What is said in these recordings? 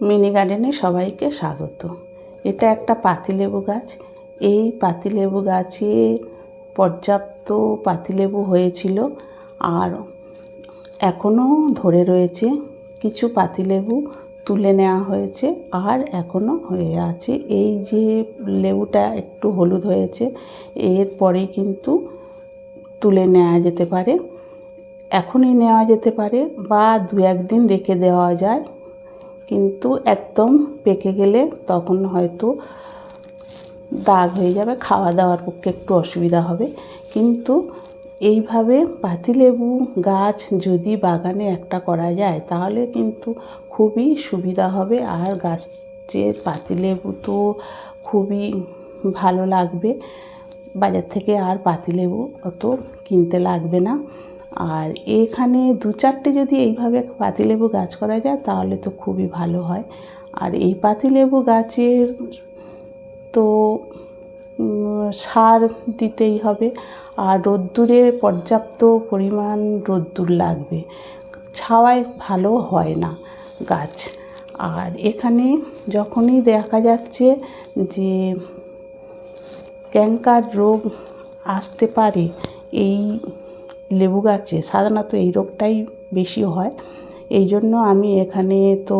Mini গার্ডেনে সবাইকে স্বাগত। এটা একটা পাতিলেবু গাছ। এই পাতিলেবু গাছে পর্যাপ্ত পাতিলেবু হয়েছিল আর এখনও ধরে রয়েছে কিছু পাতিলেবু তুলে নেওয়া হয়েছে আর এখনও হয়ে আছে। এই যে লেবুটা একটু হলুদ হয়েছে এরপরে কিন্তু তুলে নেওয়া যেতে পারে। এখনই নেওয়া যেতে পারে বা দু একদিন রেখে দেওয়া যায়। কিন্তু একদম পেকে গেলে তখন হয়তো দাগ হয়ে যাবে, খাওয়া দাওয়ার পক্ষে একটু অসুবিধা হবে। কিন্তু এইভাবে পাতিলেবু গাছ যদি বাগানে একটা করা যায়, তাহলে কিন্তু খুবই সুবিধা হবে। আর গাছের পাতিলেবু তো খুবই ভালো লাগবে। বাজার থেকে আর পাতিলেবু অত কিনতে লাগবে না। আর এখানে দু চারটে যদি এইভাবে পাতিলেবু গাছ করা যায়, তাহলে তো খুবই ভালো হয়। আর এই পাতিলেবু গাছের তো সার দিতেই হবে। আর রোদ্দুরে পর্যাপ্ত পরিমাণ রোদ্দুর লাগবে। ছাওয়ায় ভালো হয় না গাছ। আর এখানে যখনই দেখা যাচ্ছে যে ক্যাঙ্কার রোগ আসতে পারে, এই লেবু গাছে, সাধারণত এই রোগটাই বেশি হয়। এই জন্য আমি এখানে তো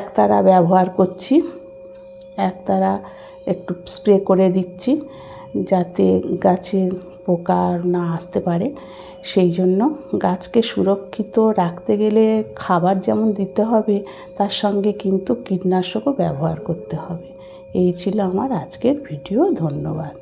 একতারা ব্যবহার করছি। একতারা একটু স্প্রে করে দিচ্ছি যাতে গাছে পোকা না আসতে পারে। সেই জন্য গাছকে সুরক্ষিত রাখতে গেলে খাবার যেমন দিতে হবে, তার সঙ্গে কিন্তু কীটনাশকও ব্যবহার করতে হবে। এই ছিল আমার আজকের ভিডিও, ধন্যবাদ।